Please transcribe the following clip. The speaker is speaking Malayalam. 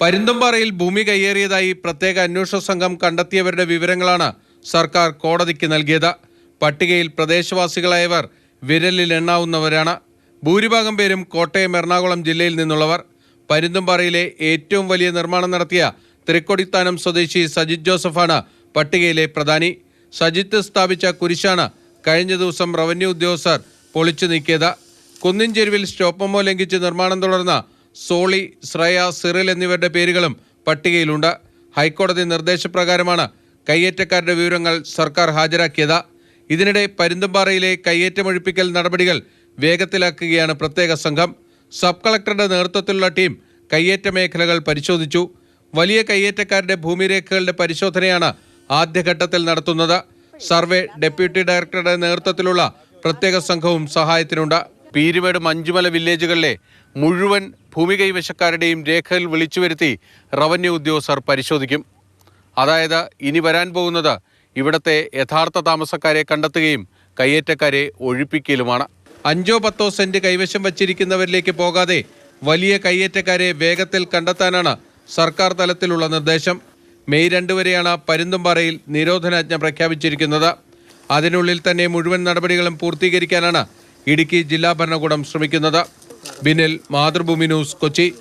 പരുന്തുംപാറയിൽ ഭൂമി കയ്യേറിയതായി പ്രത്യേക അന്വേഷണ സംഘം കണ്ടെത്തിയവരുടെ വിവരങ്ങളാണ് സർക്കാർ കോടതിക്ക് നൽകിയത്. പട്ടികയിൽ പ്രദേശവാസികളായവർ വിരലിൽ എണ്ണാവുന്നവരാണ്. ഭൂരിഭാഗം പേരും കോട്ടയം എറണാകുളം ജില്ലയിൽ നിന്നുള്ളവർ. പരുന്തുംപാറയിലെ ഏറ്റവും വലിയ നിർമ്മാണം നടത്തിയ തൃക്കൊടിത്താനം സ്വദേശി സജിത് ജോസഫാണ് പട്ടികയിലെ പ്രധാനി. സജിത്ത് സ്ഥാപിച്ച കുരിശാണ് കഴിഞ്ഞ ദിവസം റവന്യൂ ഉദ്യോഗസ്ഥർ പൊളിച്ചു നീക്കിയത്. കുന്നിൻ ചെരുവിൽ സ്റ്റോപ്പമോ ലംഘിച്ച് നിർമ്മാണം തുടർന്ന സോളി ശ്രേയ സിറിൽ എന്നിവരുടെ പേരുകളും പട്ടികയിലുണ്ട്. ഹൈക്കോടതി നിർദ്ദേശപ്രകാരമാണ് കയ്യേറ്റക്കാരുടെ വിവരങ്ങൾ സർക്കാർ ഹാജരാക്കിയത്. ഇതിനിടെ പരുന്തുംപാറയിലെ കയ്യേറ്റമൊഴിപ്പിക്കൽ നടപടികൾ വേഗത്തിലാക്കുകയാണ് പ്രത്യേക സംഘം. സബ് കളക്ടറുടെ നേതൃത്വത്തിലുള്ള ടീം കയ്യേറ്റ മേഖലകൾ പരിശോധിച്ചു. വലിയ കയ്യേറ്റക്കാരുടെ ഭൂമിരേഖകളുടെ പരിശോധനയാണ് ആദ്യഘട്ടത്തിൽ നടത്തുന്നത്. സർവേ ഡെപ്യൂട്ടി ഡയറക്ടറുടെ നേതൃത്വത്തിലുള്ള പ്രത്യേക സംഘവും സഹായത്തിനുണ്ട്. പീരുമേട് മഞ്ചുമല വില്ലേജുകളിലെ മുഴുവൻ ഭൂമി കൈവശക്കാരുടെയും രേഖകൾ വിളിച്ചു വരുത്തി റവന്യൂ ഉദ്യോഗസ്ഥർ പരിശോധിക്കും. അതായത് ഇനി വരാൻ പോകുന്നത് ഇവിടത്തെ യഥാർത്ഥ താമസക്കാരെ കണ്ടെത്തുകയും കയ്യേറ്റക്കാരെ ഒഴിപ്പിക്കലുമാണ്. അഞ്ചോ പത്തോ സെന്റ് കൈവശം വച്ചിരിക്കുന്നവരിലേക്ക് പോകാതെ വലിയ കയ്യേറ്റക്കാരെ വേഗത്തിൽ കണ്ടെത്താനാണ് സർക്കാർ തലത്തിലുള്ള നിർദ്ദേശം. മെയ് രണ്ട് വരെയാണ് പരുന്തുംപാറയിൽ നിരോധനാജ്ഞ പ്രഖ്യാപിച്ചിരിക്കുന്നത്. അതിനുള്ളിൽ തന്നെ മുഴുവൻ നടപടികളും പൂർത്തീകരിക്കാനാണ് ഇടുക്കി ജില്ലാ ഭരണകൂടം ശ്രമിക്കുന്നത്. ബിനിൽ മാതൃഭൂമി ന്യൂസ് കൊച്ചി.